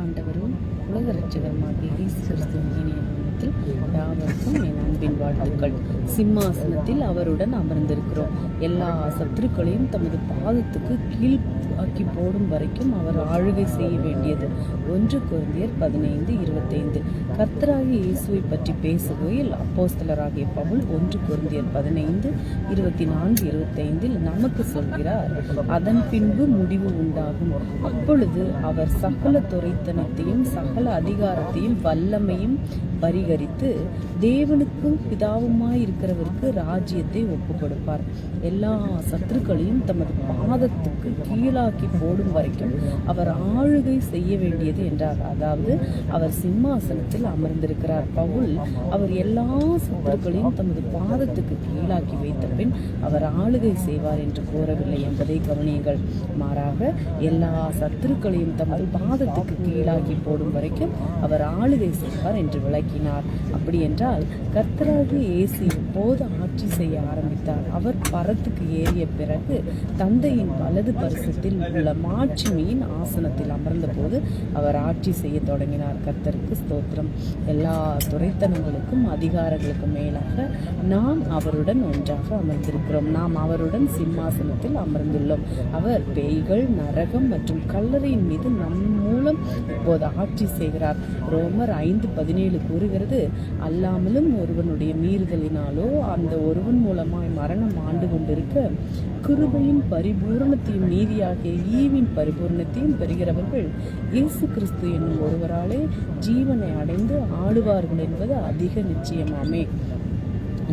ஆண்டவரும் உலக ரட்சகருமாகிய இயேசு கிறிஸ்துவின் இனிய நாமத்தில் யாவருக்கும் என் அன்பின் வாழ்த்துக்கள். சிம்மாசனத்தில் அவருடன் அமர்ந்திருக்கிறோம். எல்லா சத்துருக்களையும் தமது பாதத்துக்கு கீழ் ஆக்கி போடும் வரைக்கும் அவர் ஆளுகை செய்ய வேண்டியது. ஒன்று குழந்தையர் பதினைந்து இருபத்தைந்து. கர்த்தராகிய இயேசுவை பற்றி பேசுகையில் அப்போஸ்தலராகிய பவுல் ஒன்று குழந்தையர் பதினைந்து இருபத்தி நான்கு இருபத்தைந்தில் நமக்கு சொல்கிறார் அதன் பின்பு முடிவு உண்டாகும். அப்பொழுது அவர் சகல துறைத்தனத்தையும் சகல அதிகாரத்தையும் வல்லமையும் பரிகரித்து தேவனுக்கும் பிதாவுமாய் இருக்கிறவருக்கு ராஜ்யத்தை ஒப்பு கொடுப்பார் எல்லா சத்துருக்களையும் தமது பாதத்துக்கு கீழாக்கி போடும் வரைக்கும் அவர் ஆளுகை செய்ய வேண்டியது என்றார். அதாவது அவர் சிம்மாசனத்தில் அமர்ந்திருக்கிறார் பவுல். அவர் எல்லா சத்துருக்களையும் தமது பாதத்துக்கு கீழாக்கி வைத்த பின் அவர் ஆளுகை செய்வார் என்று கூறவில்லை என்பதை கவனியுங்கள். மாறாக எல்லா சத்துருக்களையும் தமது பாதத்துக்கு கீழாக்கி போடும் வரைக்கும் அவர் ஆளுகை செய்வார் என்று விளக்கினார். அப்படி என்றால் கர்த்தராகி இயேசு எப்போது ஆட்சி செய்ய ஆரம்பித்தார். அவர் பரத்துக்கு ஏறிய பிறகு தந்தையின் வலது பரிசத்தில் உள்ள மாட்சிமையின் ஆசனத்தில் அமர்ந்தபோது அவர் ஆட்சி செய்ய தொடங்கினார். கர்த்தருக்கு ஸ்தோத்திரம். எல்லா துறைத்தனங்களுக்கும் அதிகாரங்களுக்கும் மேலாக நாம் அவருடன் ஒன்றாக அமர்ந்திருக்கிறோம். நாம் அவருடன் சிம்மாசனத்தில் அமர்ந்துள்ளோம். அவர் பேய்கள் நரகம் மற்றும் கல்லறையின் மீது நம் மூலம் இப்போது ஆட்சி செய்கிறார். ரோமர் ஐந்து பதினேழு கூறுகிறது அல்லாமலும் ஒருவனுடைய மீறுதலினாலோ அந்த ஒருவன் மூலமாய் மரணம் ஆண்டு கொண்டிருக்க கிருபையின் பரிபூரணத்தையும் நீதியாகிய ஈவின் பரிபூரணத்தையும் பெறுகிறவர்கள் இயேசு கிறிஸ்து என்னும் ஒருவராலே ஜீவனை அடைந்து ஆடுவார்கள் என்பது அதிக நிச்சயமாமே.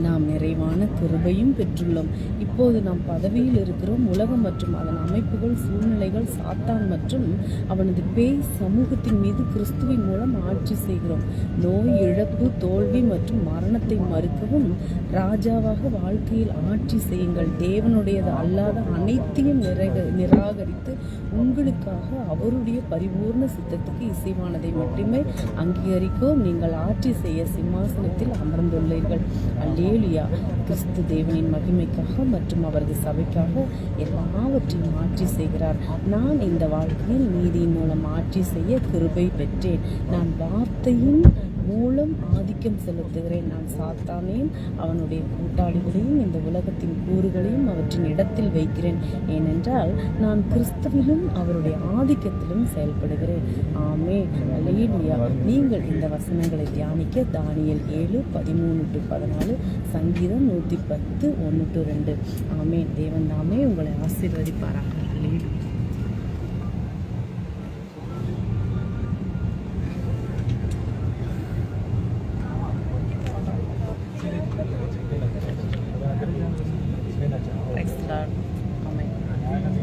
நாம் நிறைவான கிருபையும் பெற்றுள்ளோம். இப்போது நாம் பதவியில் இருக்கிறோம். உலகம் மற்றும் அதன் அமைப்புகள் சூழ்நிலைகள் சாத்தான் மற்றும் அவனது பேய் சமூகத்தின் மீது கிறிஸ்துவின் மூலம் ஆட்சி செய்கிறோம். நோய் இழப்பு தோல்வி மற்றும் மரணத்தை மறுக்கவும் ராஜாவாக வாழ்க்கையில் ஆட்சி செய்யுங்கள். தேவனுடையது அல்லாத அனைத்தையும் நிரக நிராகரித்து உங்களுக்காக அவருடைய பரிபூர்ண சித்தத்துக்கு இசைவானதை மட்டுமே அங்கீகரிக்கவும் நீங்கள் ஆட்சி செய்ய சிம்மாசனத்தில் அமர்ந்துள்ளீர்கள். அல்லேலியா. கிறிஸ்து தேவனின் மகிமைக்காக மற்றும் மற்றும் அவரது சபைக்காக எல்லாவற்றையும் ஆட்சி செய்கிறார். நான் இந்த வாழ்க்கையில் நீதியின் மூலம் ஆட்சி செய்ய கிருபை பெற்றேன். நான் வார்த்தையின் மூலம் ஆதிக்கம் செலுத்துகிறேன் நான் சாத்தானையும் அவனுடைய கூட்டாளிகளையும் இந்த உலகத்தின் கூறுகளையும் அவற்றின் இடத்தில் வைக்கிறேன். ஏனென்றால் நான் கிறிஸ்துவிலும் அவருடைய ஆதிக்கத்திலும் செயல்படுகிறேன். ஆமே அலேலியா நீங்கள் இந்த வசனங்களை தியானிக்க தானியல் ஏழு பதிமூணு டு பதினாலு சங்கீதம் நூற்றி பத்து ஒன்று டு ரெண்டு. ஆமே தேவன் தாமே உங்களை ஆசீர்வதிப்பாராக. அல்லேலூயா. Thanks a lot. Oh